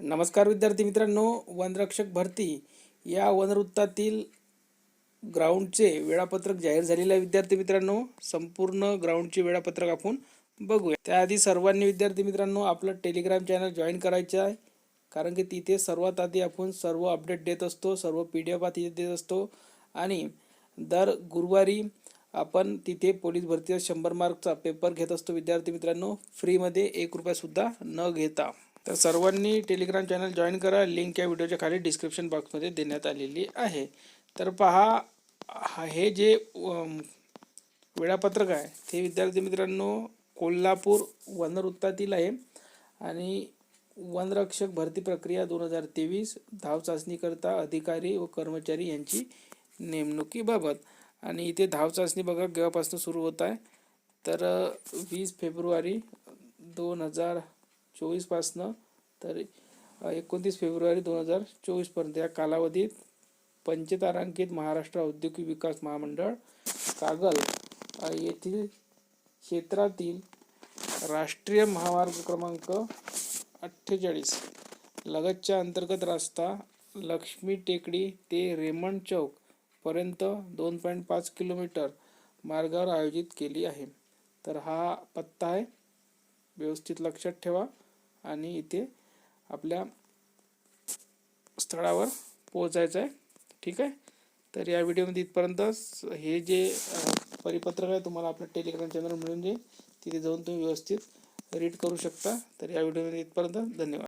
नमस्कार विद्यार्थी मित्रांनो वनरक्षक भरती या वनवृत्तातील ग्राउंडचे वेळापत्रक जाहीर झालेले आहे. विद्यार्थी मित्रांनो संपूर्ण ग्राउंडचे वेळापत्रक आपण बघूया. त्याआधी सर्वांनी विद्यार्थी मित्रांनो आपलं टेलिग्राम चॅनल जॉईन करायचं आहे. कारण की तिथे सर्वात आधी आपण सर्व अपडेट देत असतो सर्व पी डी एफ तिथे देत असतो. आणि दर गुरुवारी आपण तिथे पोलीस भरतीचा शंभर मार्कचा पेपर घेत असतो. विद्यार्थी मित्रांनो फ्रीमध्ये एक रुपयासुद्धा न घेता. तर सर्वांनी टेलिग्राम चॅनल जॉईन करा. लिंक या व्हिडिओच्या खाली डिस्क्रिप्शन बॉक्समध्ये देण्यात आलेली आहे. तर पहा हे जे वेळापत्रक आहे ते विद्यार्थी मित्रांनो कोल्हापूर वनवृत्तातील आहे. आणि वनरक्षक भरती प्रक्रिया दोन हजार तेवीस धाव चाचणीकरता अधिकारी व कर्मचारी यांची नेमणुकीबाबत आणि इथे धाव चाचणी बघा केव्हापासून सुरू होत आहे? तर वीस फेब्रुवारी दोन हजार चोवीसपासनं तर एकोणतीस फेब्रुवारी दोन हजार चोवीसपर्यंत या कालावधीत पंचतारांकित महाराष्ट्र औद्योगिक विकास महामंडळ कागल येथील क्षेत्रातील राष्ट्रीय महामार्ग क्रमांक अठ्ठेचाळीस. लगतच्या अंतर्गत रस्ता लक्ष्मी टेकडी ते रेमंड चौक पर्यंत दोन पॉईंट पाच किलोमीटर मार्गावर आयोजित केली आहे. तर हा पत्ता आहे. व्यवस्थित लक्षात ठेवा. आणि इथे आपल्या स्थळावर पोहोचायचं आहे. ठीक आहे? तर या व्हिडिओमध्ये इथपर्यंतच हे जे परिपत्रक आहे तुम्हाला आपल्या टेलिग्राम चॅनल मिळून जाईल. तिथे जाऊन तुम्ही व्यवस्थित रीड करू शकता. तर या व्हिडिओमध्ये इथपर्यंत धन्यवाद.